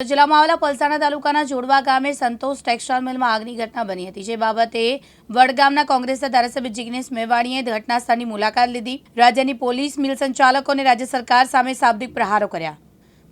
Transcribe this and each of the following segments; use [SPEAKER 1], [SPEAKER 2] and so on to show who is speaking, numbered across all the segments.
[SPEAKER 1] જિલ્લામાં આવેલા પલસાણા તાલુકાના જોડવા ગામે સંતોષ ટેક્સટાઇલ મિલમાં આગની ઘટના બની હતી, જે બાબતે વડગામના કોંગ્રેસના ધારાસભ્ય જિગ્નેશ મેવાણીએ ઘટના સ્થળની મુલાકાત લીધી. રાજ્યની પોલીસ, મિલ સંચાલકો અને રાજ્ય સરકાર સામે શાબ્દિક પ્રહારો કર્યા.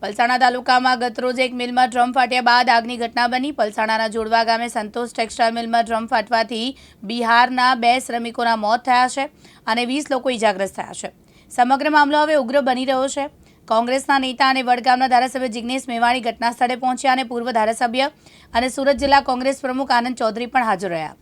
[SPEAKER 1] પલસાણા તાલુકામાં ગતરોજ એક મિલમાં ડ્રમ ફાટ્યા બાદ આગની ઘટના બની. પલસાણાના જોડવા ગામે સંતોષ ટેક્સટાઇલ મિલમાં ડ્રમ ફાટવાથી બિહારના બે શ્રમિકોના મોત થયા છે અને વીસ લોકો ઇજાગ્રસ્ત થયા છે. સમગ્ર મામલો હવે ઉગ્ર બની રહ્યો છે. કોંગ્રેસના નેતા અને વડગામના ધારાસભ્ય જિગ્નેશ મેવાણી ઘટના સ્થળે પહોંચ્યા અને પૂર્વ ધારાસભ્ય અને સુરત જિલ્લા કોંગ્રેસ પ્રમુખ આનંદ ચૌધરી પણ હાજર રહ્યા.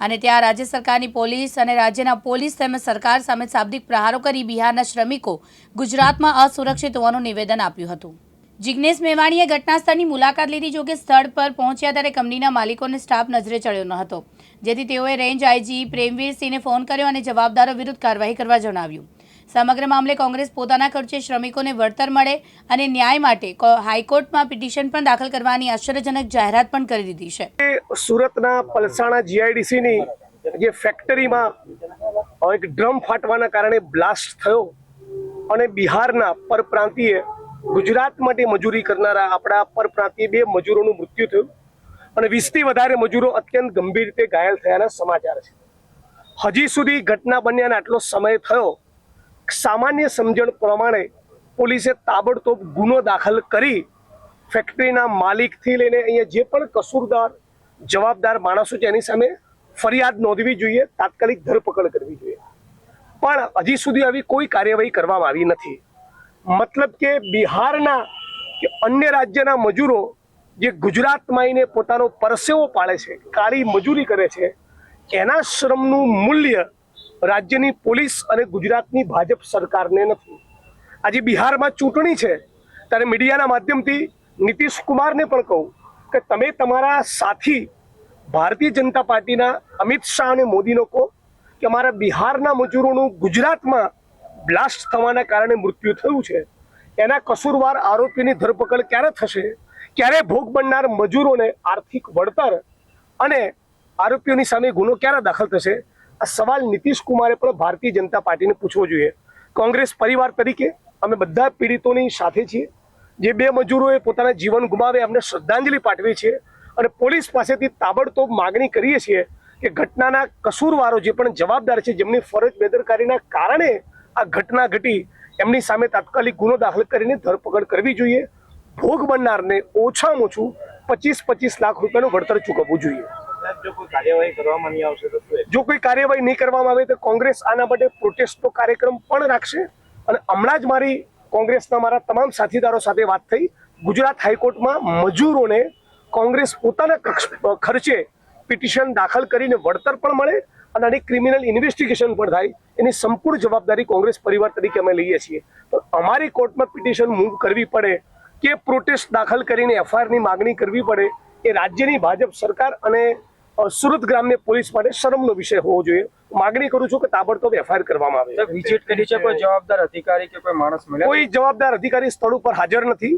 [SPEAKER 1] અને ત્યાં રાજ્ય સરકારની પોલીસ અને રાજ્યના પોલીસ તેમજ સરકાર સામે શાબ્દિક પ્રહારો કરી બિહારના શ્રમિકો ગુજરાતમાં અસુરક્ષિત હોવાનું નિવેદન આપ્યું હતું. જિગ્નેશ મેવાણીએ ઘટના સ્થળની મુલાકાત લીધી જોકે સ્થળ પર પહોંચ્યા ત્યારે કંપનીના માલિકોને સ્ટાફ નજરે ચડ્યો ન હતો. જેથી તેઓએ રેન્જ આઈજી પ્રેમવીરસિંહને ફોન કર્યો અને જવાબદારો વિરુદ્ધ કાર્યવાહી કરવા જણાવ્યું. સમગ્ર મામલે કોંગ્રેસ પોતાના ખર્ચે શ્રમિકોને વળતર મળે અને ન્યાય માટે હાઈકોર્ટમાં પિટિશન પણ દાખલ કરવાની આશ્ચર્યજનક જાહેરાત પણ કરી દીધી છે.
[SPEAKER 2] સુરતના પલસાણા જીઆઈડીસીની જે ફેક્ટરીમાં એક ડ્રમ ફાટવાના કારણે બ્લાસ્ટ થયો અને બિહારના પરપ્રાંતીય ગુજરાત માટે મજૂરી કરનારા આપણા પરપ્રાંતીય બે મજૂરોનું મૃત્યુ થયું અને વીસથી વધારે મજૂરો અત્યંત ગંભીર રીતે ઘાયલ થયાના સમાચાર છે. હજી સુધી ઘટના બન્યાને આટલો સમય થયો સામાન્ય સમજણ પ્રમાણે પોલીસે તાબડતોબ ગુનો દાખલ કરી ફેક્ટરીના માલિકથી લઈને અહીંયા જે પણ કસૂરદાર, જવાબદાર માણસો છે, એની સામે ફરિયાદ નોંધવી જોઈએ, તાત્કાલિક ધરપકડ કરવી જોઈએ. પણ હજી સુધી આવી કોઈ કાર્યવાહી કરવામાં આવી નથી. મતલબ કે બિહારના કે અન્ય રાજ્યના મજૂરો જે ગુજરાતમાં આવીને પોતાનો પરસેવો પાડે છે, કાળી મજૂરી કરે છે, એના શ્રમનું મૂલ્ય રાજ્યની પોલીસ અને ગુજરાતની ભાજપ સરકારને નથી. આજે બિહારમાં ચૂંટણી છે, ત્યારે મીડિયાના માધ્યમથી નીતિશ કુમારને પણ કહું કે તમે તમારા સાથી ભારતીય જનતા પાર્ટીના અમિત શાહ અને મોદીનો કહો કે અમારા બિહારના મજૂરોનું ગુજરાતમાં બ્લાસ્ટ થવાના કારણે મૃત્યુ થયું છે. એના કસૂરવાર આરોપીની ધરપકડ ક્યારે થશે? ક્યારે ભોગ બનનાર મજૂરોને આર્થિક વળતર અને આરોપીઓની સામે ગુનો ક્યારે દાખલ થશે? આ સવાલ નીતિશ કુમારે પણ ભારતીય જનતા પાર્ટીને પૂછવો જોઈએ. કોંગ્રેસ પરિવાર તરીકે અમે બધા પીડિતોની સાથે છીએ. જે બે મજૂરોએ પોતાના જીવન ગુમાવે એમને શ્રદ્ધાંજલિ પાઠવી છે અને પોલીસ પાસેથી તાબડતોબ માગણી કરીએ છીએ કે ઘટનાના કસૂરવારો જે પણ જવાબદાર છે જેમની ફરજ બેદરકારીના કારણે આ ઘટના ઘટી, એમની સામે તાત્કાલિક ગુનો દાખલ કરીને ધરપકડ કરવી જોઈએ. ભોગ બનનારને ઓછામાં ઓછું પચીસ પચીસ લાખ રૂપિયાનું વળતર ચૂકવવું જોઈએ.
[SPEAKER 3] જો કોઈ કાર્યવાહી નહીં
[SPEAKER 2] કરવામાં આવે તો કોંગ્રેસ આના માટે પ્રોટેસ્ટનો કાર્યક્રમ પણ રાખશે અને હમણાં જ મારી કોંગ્રેસના મારા તમામ સાથીદારો સાથે વાત થઈ. ગુજરાત હાઈકોર્ટમાં મજૂરોને કોંગ્રેસ પોતાના કક્ષ- ખર્ચે પિટિશન દાખલ કરીને વળતર પણ મળે અને આની ક્રિમિનલ ઇન્વેસ્ટિગેશન પણ થાય. એની સંપૂર્ણ જવાબદારી કોંગ્રેસ પરિવાર તરીકે અમે લઈએ છીએ. તો અમારી કોર્ટમાં પિટિશન મૂવ કરવી પડે કે પ્રોટેસ્ટ દાખલ કરીને એફઆઈઆરની માગણી કરવી પડે એ રાજ્યની ભાજપ સરકાર અને સુરત ગ્રામ્ય પોલીસ માટે શરમનો વિષય હોવો જોઈએ. માગણી કરું છું કે તાબડતોબ એફઆઈઆર કરવામાં આવે.
[SPEAKER 3] વિઝિટ કરી છે કોઈ જવાબદાર અધિકારી કે કોઈ માણસ મળ્યા?
[SPEAKER 2] કોઈ જવાબદાર અધિકારી સ્થળ ઉપર હાજર નથી.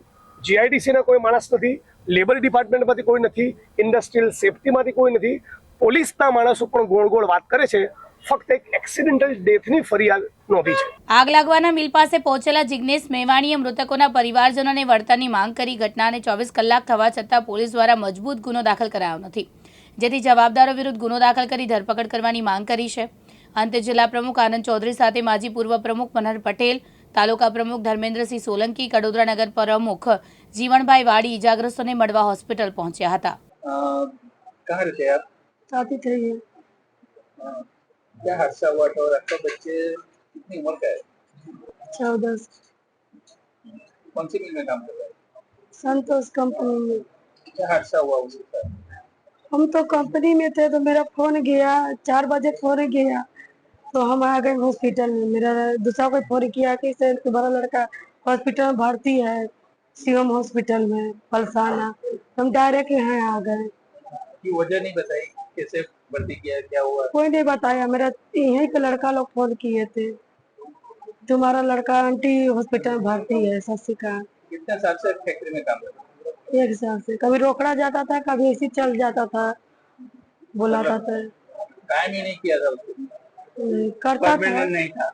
[SPEAKER 2] જીઆઈડીસી ના કોઈ માણસ નથી. લેબર ડિપાર્ટમેન્ટમાંથી કોઈ નથી. ઇન્ડસ્ટ્રીયલ સેફટીમાંથી કોઈ નથી. પોલીસના માણસો પણ ગોળ ગોળ વાત કરે છે. ફક્ત એક એક્સિડેન્ટલ ડેથની ફરિયાદ નોંધી છે.
[SPEAKER 1] આગ લાગવાના મિલ પાસે પહોંચેલા જિગ્નેશ મેવાણીએ મૃતકોના પરિવારજનોને વળતરની માંગ કરી. ઘટનાને ચોવીસ કલાક થવા છતાં પોલીસ દ્વારા મજબૂત ગુનો દાખલ કરાયો નથી. જેથી જવાબદારો વિરુદ્ધ ગુનો દાખલ કરી ધરપકડ કરવાની માંગ કરી છે અંતે જિલ્લા પ્રમુખ આનંદ ચૌધરી સાથે માજી પૂર્વ પ્રમુખ મનહર પટેલ તાલુકા પ્રમુખ ધર્મેન્દ્રસિંહ સોલંકી કડોદરા નગર પ્રમુખ જીવણભાઈ વાડી ઇજાગ્રસ્તોને મળવા હોસ્પિટલ પહોંચ્યા હતા
[SPEAKER 4] कहाँ रहते हैं आप
[SPEAKER 5] शादी થઈ ગઈ
[SPEAKER 4] क्या हादसा हुआ था और आपका बच्चे कितनी उम्र का है
[SPEAKER 5] चौदह
[SPEAKER 4] कौन सी मिल में काम कर रहा है
[SPEAKER 5] संतोष कंपनी में
[SPEAKER 4] क्या हादसा हुआ उसके साथ
[SPEAKER 5] हम तो कंपनी में थे तो मेरा फ़ोन गया चार बजे फ़ोन गया। तो हम आ गए हॉस्पिटल में। मेरा दूसरा कोई फ़ोन किया कि सर तुम्हारा लड़का हॉस्पिटल में भर्ती है शिवम हॉस्पिटल में पलसाना। हम डायरेक्ट यहाँ आ गए।
[SPEAKER 4] की वजह नहीं बताई कैसे भर्ती किया क्या हुआ?
[SPEAKER 5] कोई नहीं बताया। मेरा यहीं पे लड़का लोग फ़ोन किए थे। तुम्हारा लड़का आंटी हॉस्पिटल में भर्ती है शशि का
[SPEAKER 4] कितने साल से फैक्ट्री में काम कर रहे
[SPEAKER 5] एक साल से कभी रोकड़ा जाता था कभी ऐसे चल जाता था। बुलाता था
[SPEAKER 4] तो। टाइम ही नहीं किया था
[SPEAKER 5] करता था।
[SPEAKER 4] नहीं था।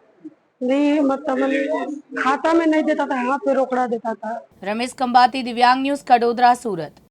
[SPEAKER 5] नहीं मतलब खाता में नहीं देता था हाथ पे रोकड़ा देता था।
[SPEAKER 1] रमेश कंबाती दिव्यांग न्यूज़ कड़ोदरा सूरत।